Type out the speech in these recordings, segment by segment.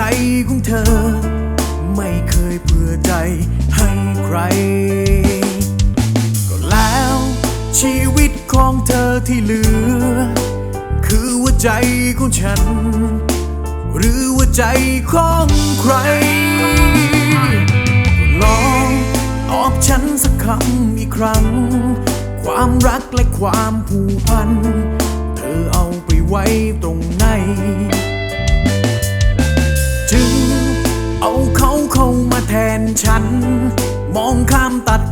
ใจของเธอ ไม่เคยเผื่อใจให้ใคร ก็แล้วชีวิตของเธอที่เหลือ คือว่าใจของฉัน หรือว่าใจของใครลองออบฉันสักคำอีกครั้ง ความรักและความผูกพัน เธอเอาไปไว้ตรงไหน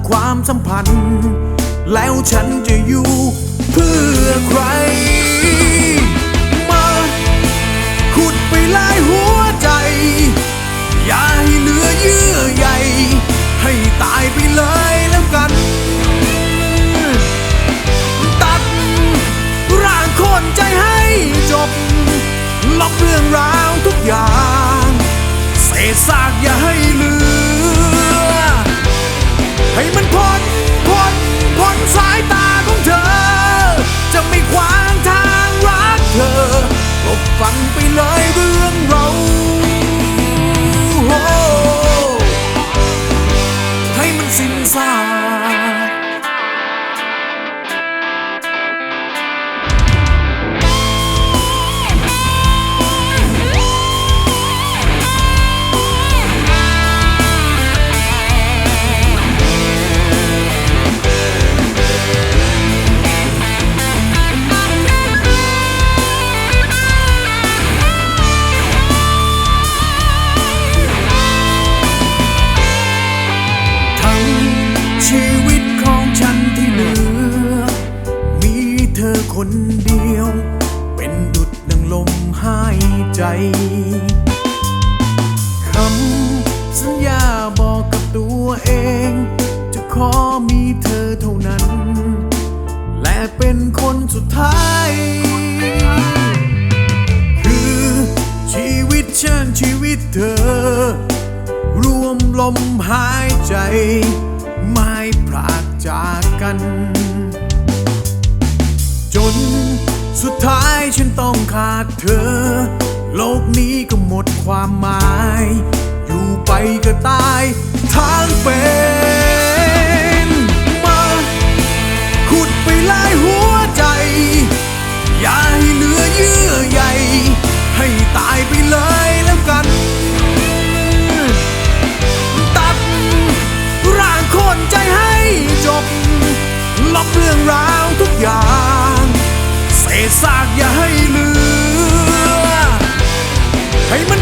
ความสัมพันธ์ แล้วฉัน ชีวิตของฉันที่เหลือ มีเธอคนเดียว เป็นดุดดังลมหายใจคำสัญญาบอกกับตัวเอง จะขอมีเธอเท่านั้น และเป็นคนสุดท้าย คือชีวิตฉันชีวิตเธอ รวมลมหายใจ ไม่พรากจากกัน จนสุดท้ายฉันต้องขาดเธอ โลกนี้ก็หมดความหมาย อยู่ไปก็ตายทางเป็น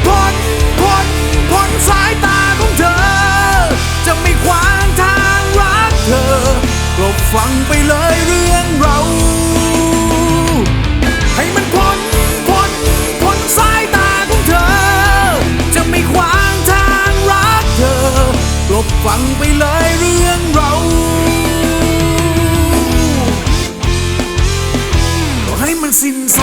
พ้นพ้นพ้นสายตาของเธอ จะไม่ขวางทางรักเธอกลบฟังไปเลยเรื่องเรา ให้มันพ้นพ้นพ้นสายตาของเธอ จะไม่ขวางทางรักเธอกลบฟังไปเลยเรื่องเราให้มันสิ้นซ